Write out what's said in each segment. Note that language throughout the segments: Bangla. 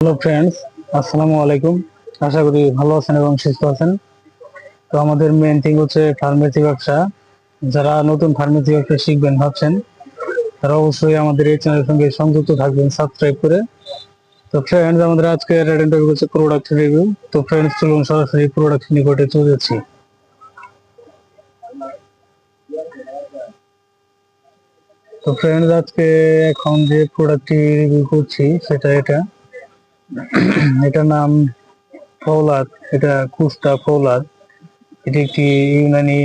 হ্যালো ফ্রেন্ডস আসসালামু আলাইকুম আশা করি ভালো আছেন এবং সুস্থ আছেন। তো আমাদের মেন থিং হচ্ছে ফার্মেসি ব্যবসা। যারা নতুন ফার্মেসি ব্যবসা শিখবেন ভাবছেন, তারা অবশ্যই আমাদের এই চ্যানেলের সঙ্গে সংযুক্ত থাকবেন সাবস্ক্রাইব করে। তো ফ্রেন্ডস আমাদের আজকে রেডেন্ট টপিক হচ্ছে প্রোডাক্ট রিভিউ তো ফ্রেন্ডস চলুন সরাসরি প্রোডাক্ট নিকটে চলে যাচ্ছি। তো ফ্রেন্ডস আজকে এখন যে প্রোডাক্টটি রিভিউ করছি, সেটা এটা। এটার নাম ফৌলাদ, এটা কুস্তা ফৌলাদ। এটি একটি ইউনানি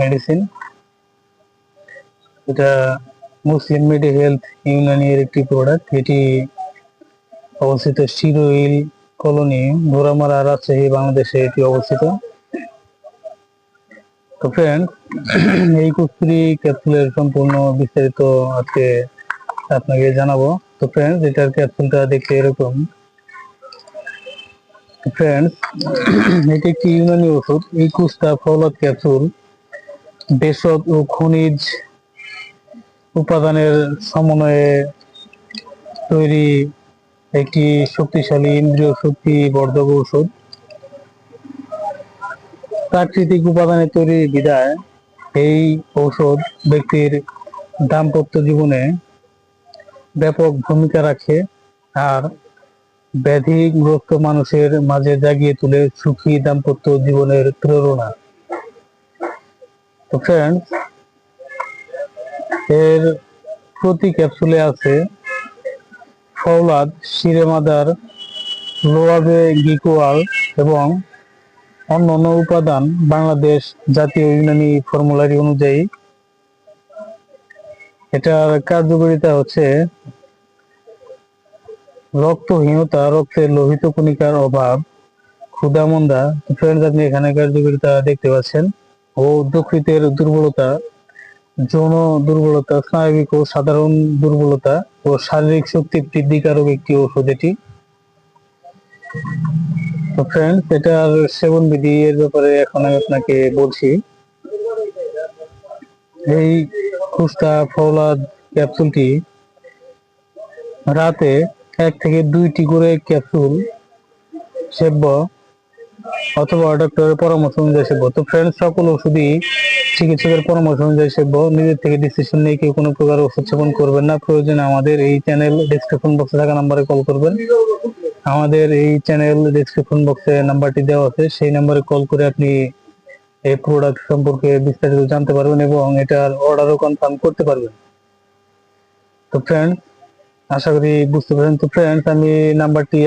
মেডিসিন এটা মুসলিম মেডি হেলথ ইউনানি এর একটি প্রোডাক্ট এটি অবস্থিত শিরোইল কলোনি ঘোড়ামারা রাজশাহী, বাংলাদেশে এটি অবস্থিত। তো ফ্রেন্ড এই কুস্তুরি ক্যাপসুলের সম্পূর্ণ বিস্তারিত আজকে আপনাকে জানাব। তো ফ্রেন্ডস এটার ক্যাপসুলটা দেখতে এরকম। ফ্রেন্ডস এটি একটি ইউনানি ওষুধ। এই কুস্তা ফৌলাদ ক্যাপসুল ভেষজ ও খনিজ উপাদানের সমন্বয়ে তৈরি একটি শক্তিশালী ইন্দ্রিয় শক্তি বর্ধক ওষুধ। প্রাকৃতিক উপাদানে তৈরি বিদায় এই ঔষধ ব্যক্তির দাম্পত্য জীবনে ব্যাপক ভূমিকা রাখে আর ব্যাধিগ্রস্ত মানুষের মাঝে জাগিয়ে তুলে সুখী দাম্পত্য জীবনের প্রেরণা। তো ফ্রেন্ড এর প্রতি ক্যাপসুলে আছে ফৌলাদ সিরেমাদার লোয়াবে গিকোয়াল এবং অন্যান্য উপাদান বাংলাদেশ জাতীয় ইউনানি ফর্মুলারি অনুযায়ী। এটার কার্যকারিতা হচ্ছে রক্তহীনতা, রক্তের লোহিত কণিকার অভাব ক্ষুদামন্দা ফ্রেন্ডস আপনি এখানে কার্যকারিতা দেখতে পাচ্ছেন, ও যকৃতের দুর্বলতা, যৌন দুর্বলতা, স্নায়বিক ও সাধারণ দুর্বলতা, ও শারীরিক শক্তি বৃদ্ধিকারক একটি ওষুধ এটি। তো ফ্রেন্ডস এটার সেবন বিধি এর ব্যাপারে এখন আমি আপনাকে বলছি। এই কুস্তা ফৌলাদ ক্যাপসুলটি রাতে এক থেকে দুইটি করে ক্যাপসুল সেব্য অথবা ডক্টরের পরামর্শ অনুযায়ী সেব্য। তো ফ্রেন্ডস সকল ওষুধই চিকিৎসকের পরামর্শ অনুযায়ী সেব্য। নিজের থেকে ডিসিশন নিয়ে কেউ কোনো প্রকার ওষুধ সেবন করবেন না। প্রয়োজনে আমাদের এই চ্যানেল ডিসক্রিপশন বক্সে থাকা নাম্বারে কল করবেন। আমাদের এই চ্যানেল ডিসক্রিপশন বক্সে নাম্বারটি দেওয়া আছে। সেই নাম্বারে কল করে আপনি এই প্রোডাক্ট সম্পর্কে বিস্তারিত জানতে পারবেন এবং এটার অর্ডারও কনফার্ম করতে পারবেন। তো ফ্রেন্ড আশা করি বুঝতে পারেন তো ফ্রেন্ডস আমি নাম্বারটি